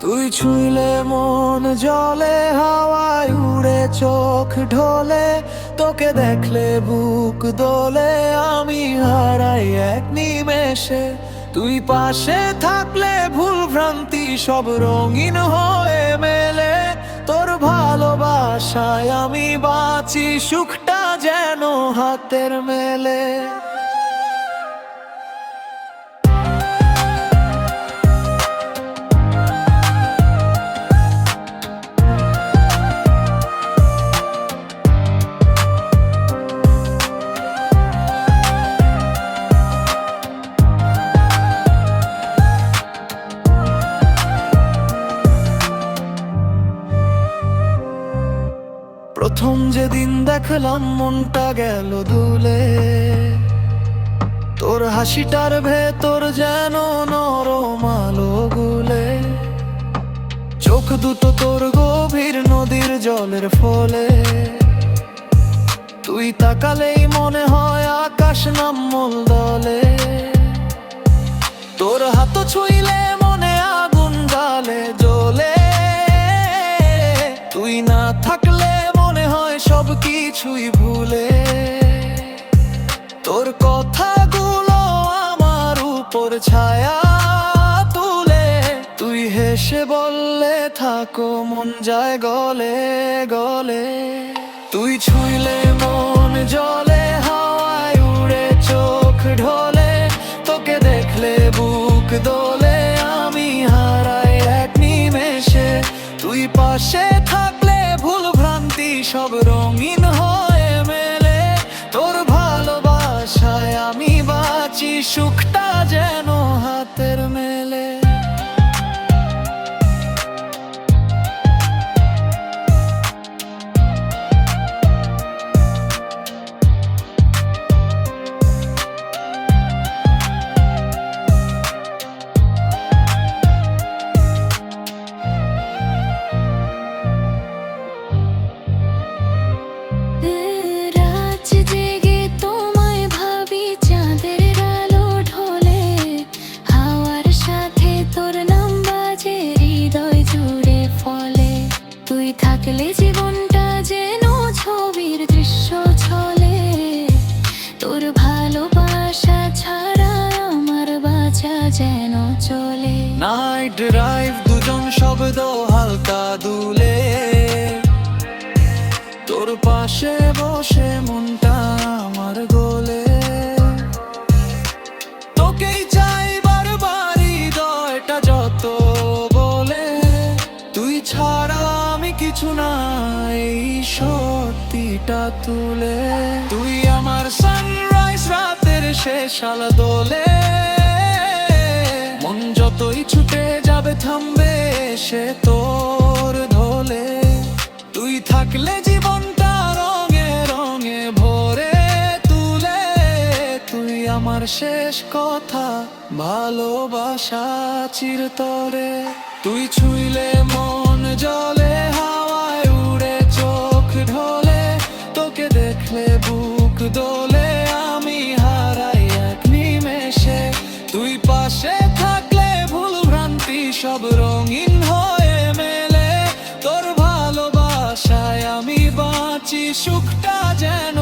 তুই ছুঁইলে মন জলে, হাওয়ায় উড়ে চোখ ঢোলে। তোকে দেখলে বুক দোলে, আমি হারাই এক নিমেষে। তুই পাশে থাকলে ভুল ভ্রান্তি, সব রঙিন হয়ে মেলে। তোর ভালোবাসায় আমি বাঁচি, সুখটা যেন হাতের মেলে। প্রথম যেদিন দেখলাম মনটা গেল দুলে। তোর হাসিটার ভেতর যেন নরম আলো গুলে। চোখ দুটো তোর গভীর নদীর জলের ফলে। তুই তাকালেই মনে হয় আকাশ নাম্মল দলে। তোর হাত ছুঁইলে মনে আগুন গালে জ্বলে। তুই না থাকলে সব কিছুই ভুলে। তোর কথাগুলো আমার উপর ছায়া তুলে। তুই হেসে বললে থাকো, মন যায় গলে গলে। তুই ছুঁইলে মন জলে, হাওয়ায় উড়ে চোখ ঢোলে। তোকে দেখলে বুক দোলে, আমি হারাই এক নিমেষে। তুই পাশে থাকলে জীবনটা যেন ছবির দৃশ্য ছলে। তোর ভালোবাসা ছাড়া আমার বাঁচা যেন চলে। নাইট ড্রাইভ দুজন শব্দ হালকা দুলে। তোর পাশে বসে মনটা সত্যিটা তুলে। তুই আমার সানরাইজ রাতের শেষ আলো দোলে। মন যতই ছুটে যাবে, থামবে সে তোর ধোলে তুই থাকলে জীবনটা রঙে রঙে ভরে তুলে। তুই আমার শেষ কথা ভালোবাসা চিরতরে। তুই ছুঁইলে মন জলে দেখলে বুক দোলে, আমি হারাই এক নিমেষে। তুই পাশে থাকলে ভুল ভ্রান্তি সব রঙিন হয়ে মেলে। তোর ভালোবাসায় আমি বাঁচি, সুখটা যেন